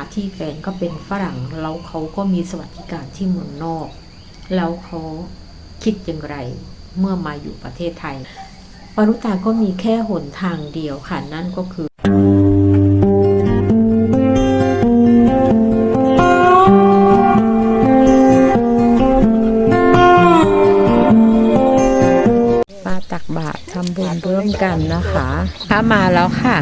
นะที่แฟนก็เป็นฝรั่งแล้วเขาก็มีสวัสดิการที่เมืองนอก แล้วเขาคิดอย่างไรเมื่อมาอยู่ประเทศไทยวารุตาก็มีแค่หนทางเดียวค่ะ นั่นก็คือมาตักบาตรทำบุญร่วมกันนะคะ ถ้ามาแล้วค่ะ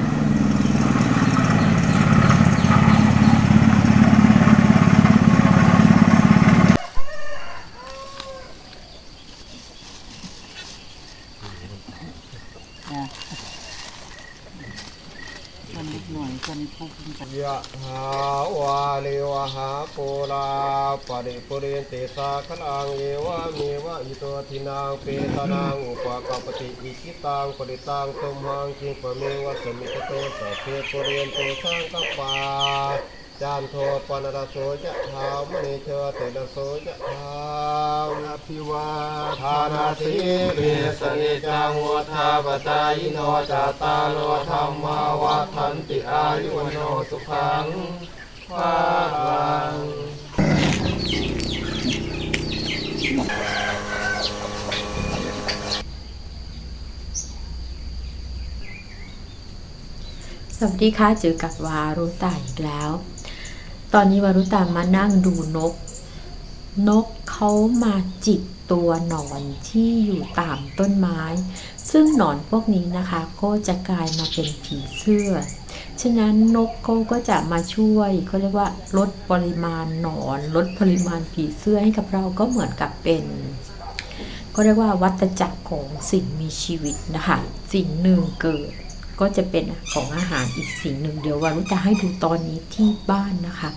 คนนิดหน่อยคนผู้พิการ ยะหาวาลิว หาปุราปริปุเรนติสาคลังเอวะเมวะอิโตทินังเปตานังอุปกปปติอิจิตังปริตังตุมังคิปะเมวะสมิตโตสัพเพปุเรนติสังกปาจานโทปนรโสยะธามณิเชเตนะโสยะธามอภิวาทานาสีลิสนิจังวุธาปจายโนจาตาโลธรรมาวัฏันติอายุโนสุขัง ภาลังสวัสดีค่ะเจอกับวารุตาอีกแล้ว ตอนนี้วารุตามานั่งดูนก นกเขามาจิกตัวหนอนที่อยู่ตามต้นไม้ ซึ่งหนอนพวกนี้นะคะ ก็จะกลายมาเป็นผีเสื้อ ฉะนั้นนกเขาก็จะมาช่วยเขาเรียกว่าลดปริมาณหนอน ลดปริมาณผีเสื้อให้กับเราก็เหมือนกับเป็นก็เรียกว่าวัฏจักรของสิ่งมีชีวิตนะคะ สิ่งหนึ่งเกิดก็จะเป็นของอาหารอีกสิ่งหนึ่งเดี๋ยววารุจะให้ดูตอนนี้ที่บ้านนะคะ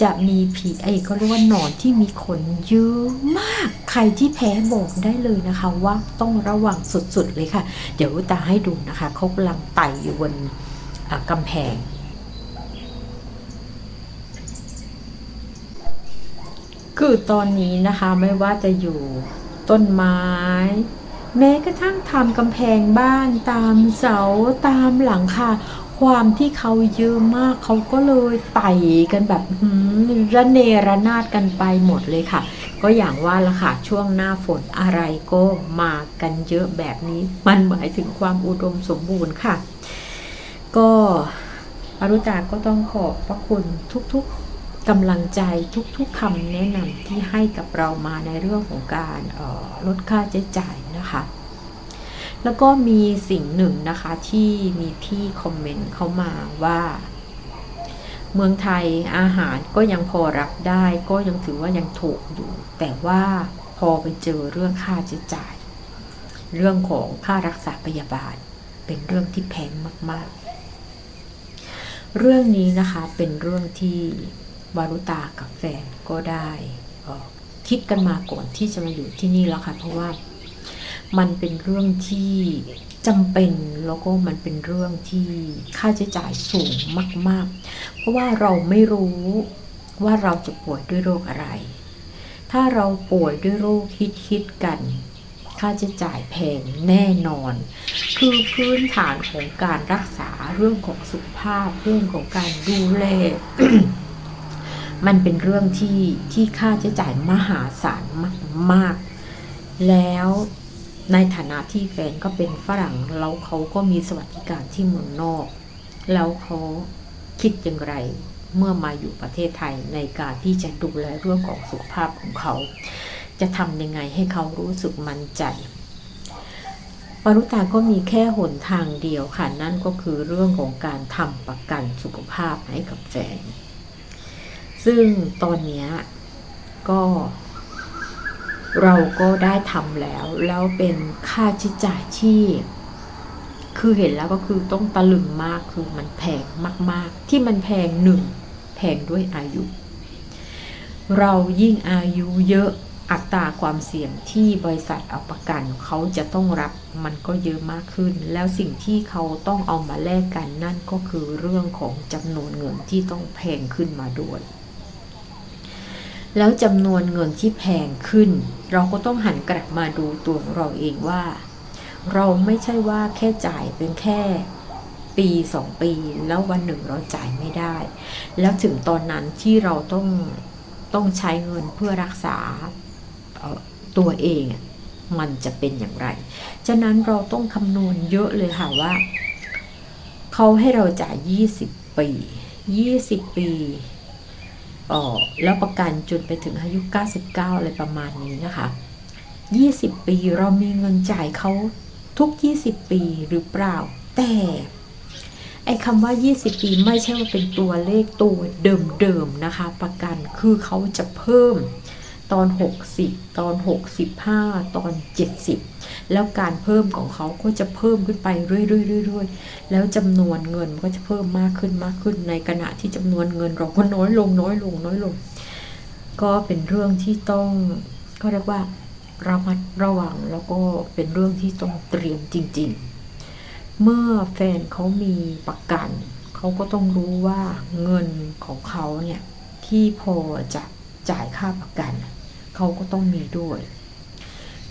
จะมีผีไอ้ก็เรียกว่าหนอนที่มีขนเยอะมาก ใครที่แพ้บอกได้เลยนะคะ ว่าต้องระวังสุดๆเลยค่ะ เดี๋ยววารุตาให้ดูนะคะเขากำลังไต่อยู่บน กำแพง คือตอนนี้นะคะไม่ว่าจะอยู่ต้นไม้ แม้กระทั่งทำกำแพงบ้านตามเสาตามหลังคาความที่เขาเยอะมากเขาก็เลยไต่กันแบบระเนระนาดกันไปหมดเลยค่ะ ก็อย่างว่าละค่ะช่วงหน้าฝนอะไรก็มากันเยอะแบบนี้ มันหมายถึงความอุดมสมบูรณ์ค่ะ ก็อรุตาก็ต้องขอบพระคุณทุกๆกำลังใจทุกๆคำแนะนำที่ให้กับเรามาในเรื่องของการออลดค่าใช้จ่ายนะคะ แล้วก็มีสิ่งหนึ่งนะคะที่มีพี่คอมเมนต์เข้ามาว่าเมืองไทยอาหารก็ยังพอรับได้ ก็ยังถือว่ายังถูกอยู่ แต่ว่าพอไปเจอเรื่องค่าใช้จ่าย เรื่องของค่ารักษาพยาบาล เป็นเรื่องที่แพงมากๆ เรื่องนี้นะคะเป็นเรื่องที่วารุตากับแฟนก็ได้คิดกันมาก่อนที่จะมาอยู่ที่นี่แล้วค่ะ เพราะว่ามันเป็นเรื่องที่จำเป็นแล้วก็มันเป็นเรื่องที่ค่าใช้จ่ายสูงมาก ๆ เพราะว่าเราไม่รู้ว่าเราจะป่วยด้วยโรคอะไร ถ้าเราป่วยด้วยโรคฮิตๆกัน ค่าใช้จ่ายแพงแน่นอน คือพื้นฐานของการรักษาเรื่องของสุขภาพ เรื่องของการดูแลมันเป็นเรื่องที่ที่ค่าใช้จ่ายมหาศาลมากๆ แล้วในฐานะที่แฟนก็เป็นฝรั่งแล้วเขาก็มีสวัสดิการที่เมืองนอก แล้วเขาคิดอย่างไรเมื่อมาอยู่ประเทศไทยในการที่จะดูแลเรื่องของสุขภาพของเขา จะทำยังไงให้เขารู้สึกมั่นใจวารุตาก็มีแค่หนทางเดียวค่ะ นั่นก็คือเรื่องของการทำประกันสุขภาพให้กับแฟน ซึ่งตอนนี้ก็ เราก็ได้ทำแล้ว แล้วเป็นค่าใช้จ่ายที่คือเห็นแล้วก็คือต้องตะลึงมากคือมันแพงมาก ๆ ที่มันแพงหนึ่งแพงด้วยอายุ เรายิ่งอายุเยอะ อัตราความเสี่ยงที่บริษัทเอาประกันเขาจะต้องรับมันก็เยอะมากขึ้น แล้วสิ่งที่เขาต้องเอามาแลกกันนั่นก็คือเรื่องของจำนวนเงินที่ต้องแพงขึ้นมาด้วย แล้วจำนวนเงินที่แพงขึ้น เราก็ต้องหันกลับมาดูตัวเราเองว่า เราไม่ใช่ว่าแค่จ่ายเป็นแค่ปีสองปีแล้ววันหนึ่งเราจ่ายไม่ได้ แล้วถึงตอนนั้นที่เราต้องต้องใช้เงินเพื่อรักษา ตัวเองอะมันจะเป็นอย่างไร ฉะนั้นเราต้องคำนวณเยอะเลยค่ะว่า เขาให้เราจ่าย 20 ปี 20 ปีออแล้วประกันจนไปถึงอายุ 99 อะไรประมาณนี้นะคะ 20 ปีเรามีเงินจ่ายเขาทุก 20 ปีหรือเปล่า แต่ไอ้คำว่า 20 ปีไม่ใช่ว่าเป็นตัวเลขตัวเดิมๆนะคะ ประกันคือเขาจะเพิ่ม ตอน 60 ตอน 65 ตอน 70 แล้วการเพิ่มของเขาก็จะเพิ่มขึ้นไปเรื่อยๆๆๆแล้วจำนวนเงินก็จะเพิ่มมากขึ้นมากขึ้น ในขณะที่จำนวนเงินเราก็น้อยลงน้อยลงน้อยลง ก็เป็นเรื่องที่ต้องก็เรียกว่าระมัดระวังแล้วก็เป็นเรื่องที่ต้องเตรียมจริง ๆ เมื่อแฟนเขามีประกันเขาก็ต้องรู้ว่าเงินของเขาเนี่ยที่พอจะจ่ายค่าประกัน เขาก็ต้องมีด้วย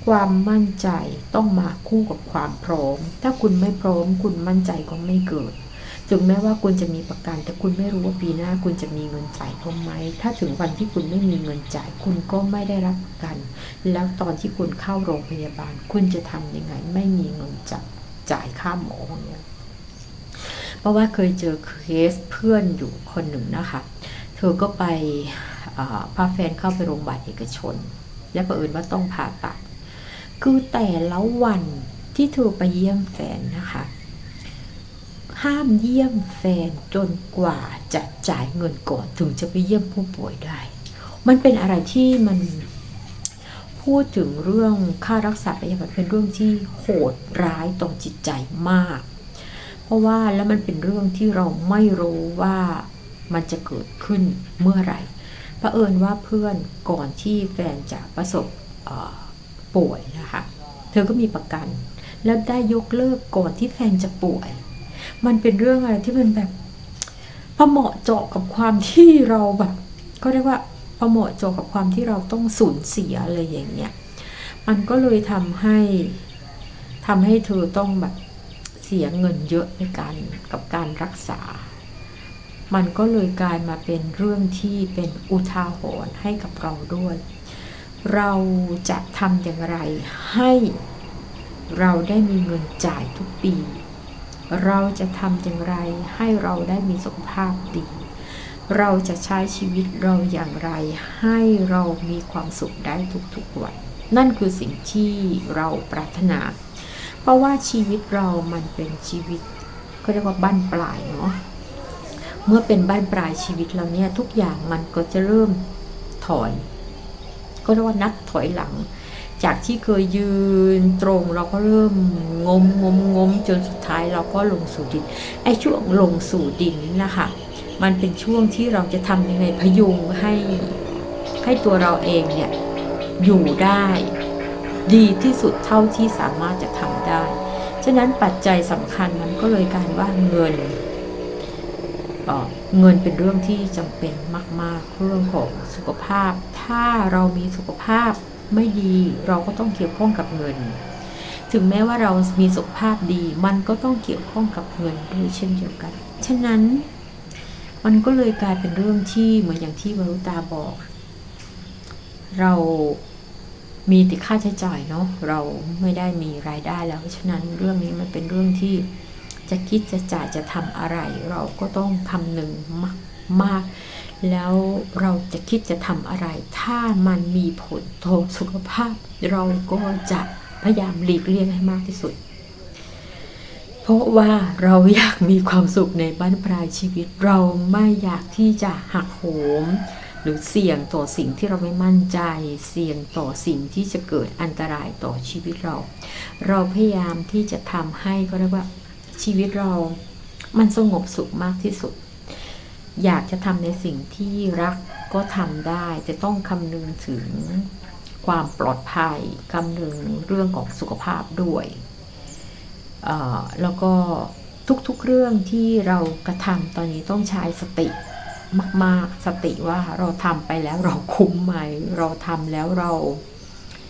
ความมั่นใจต้องมาคู่กับความพร้อม ถ้าคุณไม่พร้อม คุณมั่นใจก็ไม่เกิดถึงแม้ว่าคุณจะมีประกัน แต่คุณไม่รู้ว่าปีหน้าคุณจะมีเงินจ่ายเขาไหม ถ้าถึงวันที่คุณไม่มีเงินจ่าย คุณก็ไม่ได้รับประกัน แล้วตอนที่คุณเข้าโรงพยาบาล คุณจะทำยังไง ไม่มีเงินจ่ายจ่ายค่าหมอเนี่ยเพราะว่าเคยเจอเคสเพื่อนอยู่คนหนึ่งนะคะ เธอก็ไป พาแฟนเข้าไปโรงพยาบาลเอกชน และประเอิญว่าต้องผ่าตัด คือแต่ละวันที่เธอไปเยี่ยมแฟนนะคะ ห้ามเยี่ยมแฟนจนกว่าจะจ่ายเงินก่อนถึงจะไปเยี่ยมผู้ป่วยได้ มันเป็นอะไรที่มันพูดถึงเรื่องค่ารักษาพยาบาลเป็นเรื่องที่โหดร้ายต่อจิตใจมาก เพราะว่าแล้วมันเป็นเรื่องที่เราไม่รู้ว่ามันจะเกิดขึ้นเมื่อไหร่ เผอิญว่าเพื่อนก่อนที่แฟนจะประสบป่วยนะคะเธอก็มีประกัน แล้วได้ยกเลิกก่อนที่แฟนจะป่วย มันเป็นเรื่องอะไรที่มันแบบพอเหมาะเจาะกับความที่เราแบบก็เรียกว่าพอเหมาะเจาะกับความที่เราต้องสูญเสียอะไรอย่างเงี้ยมันก็เลยทำให้ทำให้เธอต้องแบบเสียเงินเยอะในการกับการรักษา มันก็เลยกลายมาเป็นเรื่องที่เป็นอุทาหรณ์ให้กับเราด้วย เราจะทำอย่างไรให้เราได้มีเงินจ่ายทุกปี เราจะทำอย่างไรให้เราได้มีสุขภาพดี เราจะใช้ชีวิตเราอย่างไร ให้เรามีความสุขได้ทุกๆวัน นั่นคือสิ่งที่เราปรารถนา เพราะว่าชีวิตเรามันเป็นชีวิตก็เรียกว่าบั้นปลายเนาะ เมื่อเป็นบ้านปลายชีวิตเราเนี่ยทุกอย่างมันก็จะเริ่มถอย ก็เรียกว่านับถอยหลัง จากที่เคยยืนตรงเราก็เริ่มงมงมงมจนสุดท้ายเราก็ลงสู่ดิน ไอ้ช่วงลงสู่ดินนี่นะคะมันเป็นช่วงที่เราจะทำยังไงพยุงให้ให้ตัวเราเองเนี่ยอยู่ได้ดีที่สุดเท่าที่สามารถจะทำได้ ฉะนั้นปัจจัยสำคัญมันก็เลยการว่าเงิน เงินเป็นเรื่องที่จำเป็นมาก ๆ เรื่องของสุขภาพ ถ้าเรามีสุขภาพไม่ดีเราก็ต้องเกี่ยวข้องกับเงิน ถึงแม้ว่าเรามีสุขภาพดีมันก็ต้องเกี่ยวข้องกับเงินด้วยเช่นเดียวกัน ฉะนั้น มันก็เลยกลายเป็นเรื่องที่เหมือนอย่างที่วรุตาบอก เรามีแต่ค่าใช้จ่ายเนาะเราไม่ได้มีรายได้แล้ว ฉะนั้นเรื่องนี้มันเป็นเรื่องที่ จะคิดจะจ่ายจะทำอะไร เราก็ต้องคำหนึ่งมากมาก แล้วเราจะคิดจะทำอะไร ถ้ามันมีผลต่อสุขภาพ เราก็จะพยายามหลีกเลี่ยงให้มากที่สุด เพราะว่าเราอยากมีความสุขในบ้านปลายชีวิต เราไม่อยากที่จะหักโหมหรือเสี่ยงต่อสิ่งที่เราไม่มั่นใจ เสี่ยงต่อสิ่งที่จะเกิดอันตรายต่อชีวิตเรา เราพยายามที่จะทำให้ก็เรียกว่า ชีวิตเรามันสงบสุขมากที่สุด อยากจะทำในสิ่งที่รักก็ทำได้ แต่ต้องคำนึงถึงความปลอดภัยคำนึงเรื่องของสุขภาพด้วย แล้วก็ทุกๆเรื่องที่เรากระทำตอนนี้ต้องใช้สติมาก ๆ สติว่าเราทำไปแล้วเราคุ้มไหม เราทำแล้วเรา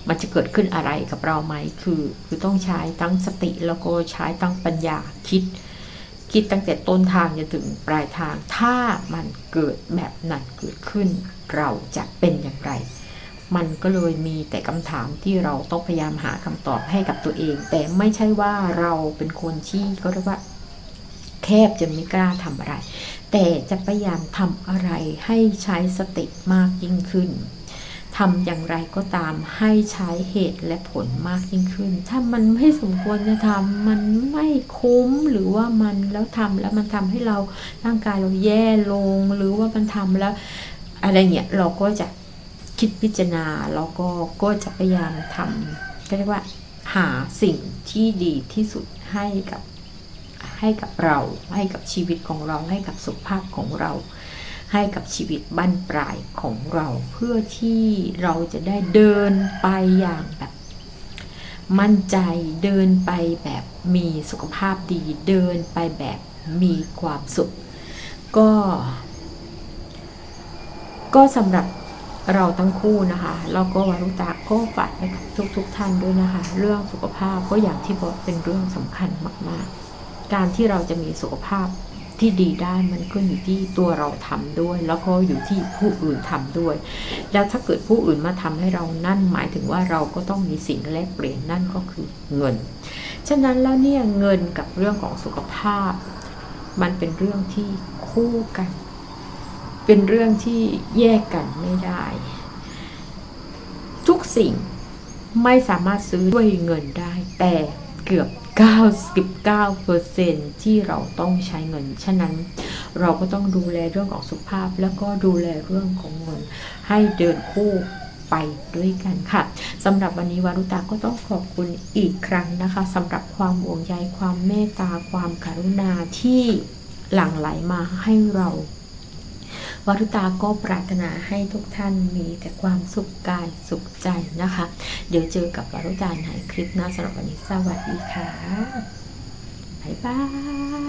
มันจะเกิดขึ้นอะไรกับเราไหมคือ คือต้องใช้ตั้งสติแล้วก็ใช้ตั้งปัญญาคิด คิดตั้งแต่ต้นทางจนถึงปลายทาง ถ้ามันเกิดแบบนั้นเกิดขึ้น เราจะเป็นอย่างไร มันก็เลยมีแต่คำถามที่เราต้องพยายามหาคำตอบให้กับตัวเอง แต่ไม่ใช่ว่าเราเป็นคนที่ก็เรียกว่าแคบจนไม่กล้าทำอะไร แต่จะพยายามทำอะไรให้ใช้สติมากยิ่งขึ้น ทำอย่างไรก็ตามให้ใช้เหตุและผลมากยิ่งขึ้น ถ้ามันไม่สมควรจะทำมันไม่คุ้มหรือว่ามันแล้วทำแล้วมันทำให้เราร่างกายเราแย่ลง หรือว่ามันทำแล้ว อะไรเงี้ยเราก็จะคิดพิจารณาแล้วก็ก็จะพยายามทำก็เรียกว่าหาสิ่งที่ดีที่สุดให้กับให้กับเรา ให้กับชีวิตของเราให้กับสุขภาพของเรา ให้กับชีวิตบั้นปลายของเราเพื่อที่เราจะได้เดินไปอย่างแบบมั่นใจเดินไปแบบมีสุขภาพดี เดินไปแบบมีความสุข ก็ ก็สำหรับเราทั้งคู่นะคะแล้วก็วารุตะก็ฝากให้กับทุกๆทท่านด้วยนะคะ เรื่องสุขภาพก็อย่างที่บอกเป็นเรื่องสำคัญมาก ๆ การที่เราจะมีสุขภาพ ที่ดีได้มันก็อยู่ที่ตัวเราทำด้วย แล้วก็อยู่ที่ผู้อื่นทำด้วย แล้วถ้าเกิดผู้อื่นมาทำให้เรานั่นหมายถึงว่าเราก็ต้องมีสิ่งแลกเปลี่ยนนั่นก็คือเงิน ฉะนั้นแล้วเนี่ยเงินกับเรื่องของสุขภาพ มันเป็นเรื่องที่คู่กัน เป็นเรื่องที่แยกกันไม่ได้ ทุกสิ่งไม่สามารถซื้อด้วยเงินได้ แต่เกือบ 99%ที่เราต้องใช้เงิน ฉะนั้นเราก็ต้องดูแลเรื่องของสุขภาพ แล้วก็ดูแลเรื่องของเงิน ให้เดินคู่ไปด้วยกันค่ะสำหรับวันนี้วารุตาก็ต้องขอบคุณอีกครั้งนะคะสำหรับความห่วงใยความเมตตาความกรุณาที่หลั่งไหลมาให้เรา วรุตาก็ปรารถนาให้ทุกท่านมีแต่ความสุขกายสุขใจนะคะ เดี๋ยวเจอกับวรุตาในคลิปหน้าสำหรับวันนี้สวัสดีค่ะบ๊ายบาย